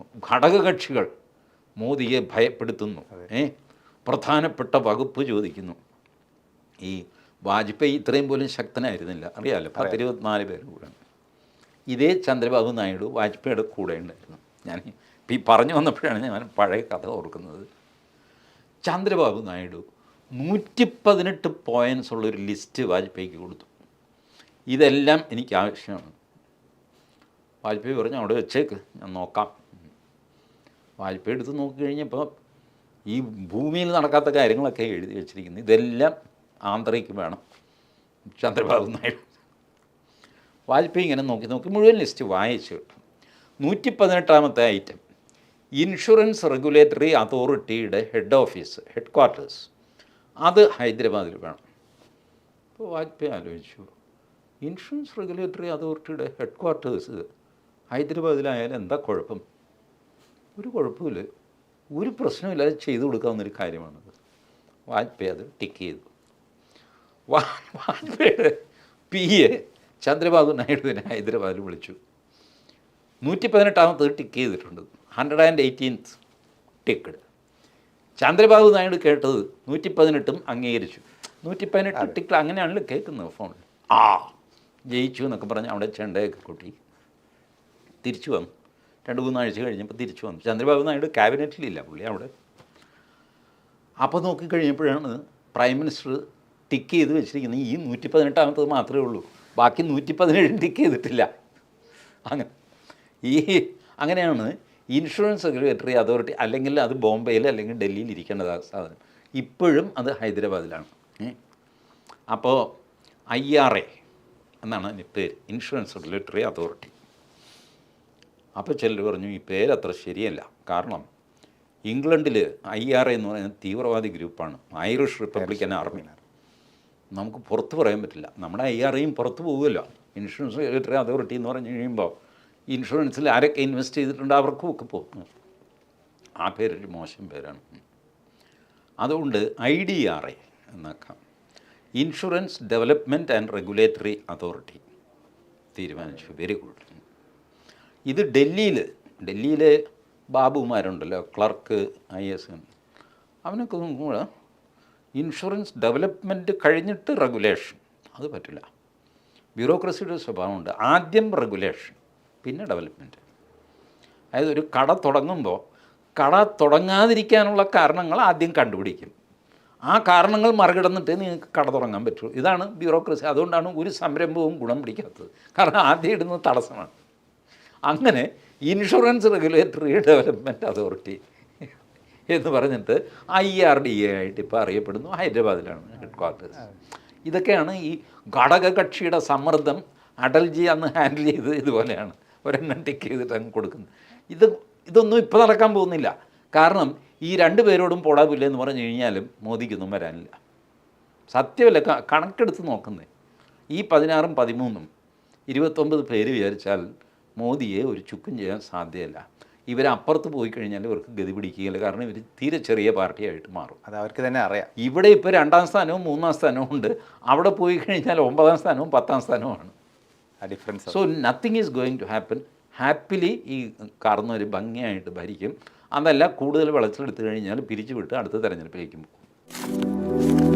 ഘടകകക്ഷികൾ മോദിയെ ഭയപ്പെടുത്തുന്നു. ഏ? പ്രധാനപ്പെട്ട വകുപ്പ് ചോദിക്കുന്നു. ഈ വാജ്പേയി ഇത്രയും പോലും ശക്തനായിരുന്നില്ല. അറിയാമല്ലോ പത്തിരുപത്തിനാല് പേര് കൂടെ. ഇതേ ചന്ദ്രബാബു നായിഡു വാജ്പേയിയുടെ കൂടെ ഉണ്ടായിരുന്നു. ഞാൻ ഈ പറഞ്ഞു വന്നപ്പോഴാണ് ഞാൻ പഴയ കഥ ഓർക്കുന്നത്. ചന്ദ്രബാബു നായിഡു നൂറ്റി പതിനെട്ട് പോയിൻസ് ഉള്ളൊരു ലിസ്റ്റ് വാജ്പേയിക്ക് കൊടുത്തു. ഇതെല്ലാം എനിക്ക് ആവശ്യമാണ്. വാജ്പേയി പറഞ്ഞു അവിടെ വെച്ചേക്ക്. ഞാൻ നോക്കാം. വാജ്പേയി എടുത്ത് നോക്കിക്കഴിഞ്ഞപ്പോൾ ഈ ഭൂമിയിൽ നടക്കാത്ത കാര്യങ്ങളൊക്കെ എഴുതി വെച്ചിരിക്കുന്നു. ഇതെല്ലാം ആന്ധ്രയ്ക്ക് വേണം. ചന്ദ്രബാബു നായിഡു. വായ്പ ഇങ്ങനെ നോക്കി നോക്കി മുഴുവൻ ലിസ്റ്റ് വായിച്ചു കിട്ടും. നൂറ്റി പതിനെട്ടാമത്തെ ഐറ്റം ഇൻഷുറൻസ് റെഗുലേറ്ററി അതോറിറ്റിയുടെ ഹെഡ് ഓഫീസ് ഹെഡ് ക്വാർട്ടേഴ്സ് അത് ഹൈദരാബാദിൽ വേണം. അപ്പോൾ വാജ്പേയി ആലോചിച്ചു. ഇൻഷുറൻസ് റെഗുലേറ്ററി അതോറിറ്റിയുടെ ഹെഡ് ക്വാർട്ടേഴ്സ് ഹൈദരാബാദിലായാലും എന്താ കുഴപ്പം? ഒരു കുഴപ്പമില്ല. ഒരു പ്രശ്നമില്ലാതെ ചെയ്തു കൊടുക്കാവുന്നൊരു കാര്യമാണത്. വാജ്പേയി അത് ടിക്ക് ചെയ്തു. വാ- വാജ്പേയിയുടെ പി എ ചന്ദ്രബാബു നായിഡുവിനെ ഹൈദരാബാദിൽ വിളിച്ചു. നൂറ്റി പതിനെട്ടാമത്തത് ടിക്ക് ചെയ്തിട്ടുണ്ട്. Hundred and eighteenth ticked Chandrababu Naidu കേട്ടത് നൂറ്റി പതിനെട്ടും അംഗീകരിച്ചു. നൂറ്റി പതിനെട്ട് ടിക്കറ്റ് അങ്ങനെയാണല്ലോ കേൾക്കുന്നത് ഫോണിൽ. ആ ജയിച്ചു എന്നൊക്കെ പറഞ്ഞ് അവിടെ ചെണ്ടയൊക്കെ കൂട്ടി തിരിച്ചു വന്നു. രണ്ട് മൂന്നാഴ്ച കഴിഞ്ഞപ്പോൾ തിരിച്ചു വന്നു. ചന്ദ്രബാബു നായിഡു ക്യാബിനറ്റിലില്ല പുള്ളി അവിടെ. അപ്പോൾ നോക്കിക്കഴിഞ്ഞപ്പോഴാണ് പ്രൈം മിനിസ്റ്റർ ടിക്ക് ചെയ്ത് വെച്ചിരിക്കുന്നത് ഈ നൂറ്റി പതിനെട്ടാമത്തത് മാത്രമേ ഉള്ളൂ. ബാക്കി നൂറ്റി പതിനേഴും ടിക്ക് ചെയ്തിട്ടില്ല. അങ്ങനെ. ഈ അങ്ങനെയാണ് ഇൻഷുറൻസ് സെക്രട്ടറി അതോറിറ്റി അല്ലെങ്കിൽ അത് ബോംബെയിൽ അല്ലെങ്കിൽ ഡൽഹിയിൽ ഇരിക്കേണ്ടത് ആ സാധനം. ഇപ്പോഴും അത് ഹൈദരാബാദിലാണ്. അപ്പോൾ ഐ ആർ എ എന്നാണ് അതിന്റെ പേര്. Insurance regulatory authority. അപ്പോൾ ചിലർ പറഞ്ഞു ഈ പേരത്ര ശരിയല്ല. കാരണം ഇംഗ്ലണ്ടിൽ ഐ ആർ എ എന്ന് പറയുന്ന തീവ്രവാദി ഗ്രൂപ്പാണ്. Irish republican army. നമുക്ക് പുറത്ത് പറയാൻ പറ്റില്ല. നമ്മുടെ ഐ ആർ ഐയും പുറത്ത് പോകുമല്ലോ ഇൻഷുറൻസ് റെഗുലേറ്ററി അതോറിറ്റി എന്ന് പറഞ്ഞു കഴിയുമ്പോൾ ഇൻഷുറൻസിൽ ആരൊക്കെ ഇൻവെസ്റ്റ് ചെയ്തിട്ടുണ്ട് അവർക്കും ഒക്കെ പോകും. ആ പേരൊരു മോശം പേരാണ്. അതുകൊണ്ട് I D R A എന്നാക്കാം. Insurance development and regulatory authority തീരുമാനിച്ചു. വെരി ഗുഡ് ഇത് ഡൽഹിയിൽ ഡൽഹിയിലെ ബാബുമാരുണ്ടല്ലോ ക്ലർക്ക് ഐ എസ് അവനൊക്കെ കൂടെ ഇൻഷുറൻസ് ഡെവലപ്മെന്റ് കഴിഞ്ഞിട്ട് റെഗുലേഷൻ. അത് പറ്റില്ല. ബ്യൂറോക്രസിയുടെ സ്വഭാവമുണ്ട്. ആദ്യം റെഗുലേഷൻ പിന്നെ ഡെവലപ്മെന്റ് അതായത് ഒരു കട തുടങ്ങുമ്പോൾ കട തുടങ്ങാതിരിക്കാനുള്ള കാരണങ്ങൾ ആദ്യം കണ്ടുപിടിക്കും. ആ കാരണങ്ങൾ മറികടന്നിട്ട് നിങ്ങൾക്ക് കട തുടങ്ങാൻ പറ്റുള്ളൂ ഇതാണ് ബ്യൂറോക്രസി. അതുകൊണ്ടാണ് ഒരു സംരംഭവും ഗുണം പിടിക്കാത്തത്. കാരണം ആദ്യം ഇടുന്നത് തടസ്സമാണ്. അങ്ങനെ ഇൻഷുറൻസ് റെഗുലേറ്ററി ഡെവലപ്മെന്റ് അതോറിറ്റി എന്ന് പറഞ്ഞിട്ട് ഐ ആർ ഡി എ ആയിട്ട് ഇപ്പോൾ അറിയപ്പെടുന്നു. ഹൈദരാബാദിലാണ് ഹെഡ് ക്വാർട്ടേഴ്സ് ഇതൊക്കെയാണ് ഈ ഘടകകക്ഷിയുടെ സമ്മർദ്ദം അടൽജി അന്ന് ഹാൻഡിൽ ചെയ്ത് ഇതുപോലെയാണ്. ഒരെണ്ണം ടിക്ക് ചെയ്തിട്ട് അങ്ങ് കൊടുക്കുന്നത് ഇത് ഇതൊന്നും ഇപ്പോൾ നടക്കാൻ പോകുന്നില്ല. കാരണം ഈ രണ്ട് പേരോടും പോടാവില്ല എന്ന് പറഞ്ഞു കഴിഞ്ഞാലും മോദിക്കൊന്നും വരാനില്ല. സത്യമല്ല കണക്കെടുത്ത് നോക്കുന്നത് ഈ പതിനാറും പതിമൂന്നും ഇരുപത്തൊമ്പത് പേര് വിചാരിച്ചാൽ മോദിയെ ഒരു ചുക്കും ചെയ്യാൻ സാധ്യമല്ല ഇവരപ്പുറത്ത് പോയി കഴിഞ്ഞാൽ ഇവർക്ക് ഗതി പിടിക്കുകയില്ല. കാരണം ഇവർ തീരെ ചെറിയ പാർട്ടിയായിട്ട് മാറും. അത് അവർക്ക് തന്നെ അറിയാം. ഇവിടെ ഇപ്പോൾ രണ്ടാം സ്ഥാനവും മൂന്നാം സ്ഥാനവും ഉണ്ട്. അവിടെ പോയി കഴിഞ്ഞാൽ ഒമ്പതാം സ്ഥാനവും പത്താം സ്ഥാനവുമാണ്. Difference so nothing is going to happen happily ഈ കാർന്നവർ ഭംഗിയായിട്ട് ഭരിക്കും. അതല്ല കൂടുതൽ വിളച്ചിലെടുത്തു കഴിഞ്ഞാൽ പിരിച്ചുവിട്ട് അടുത്ത തെരഞ്ഞെടുപ്പിലേക്കും പോകും.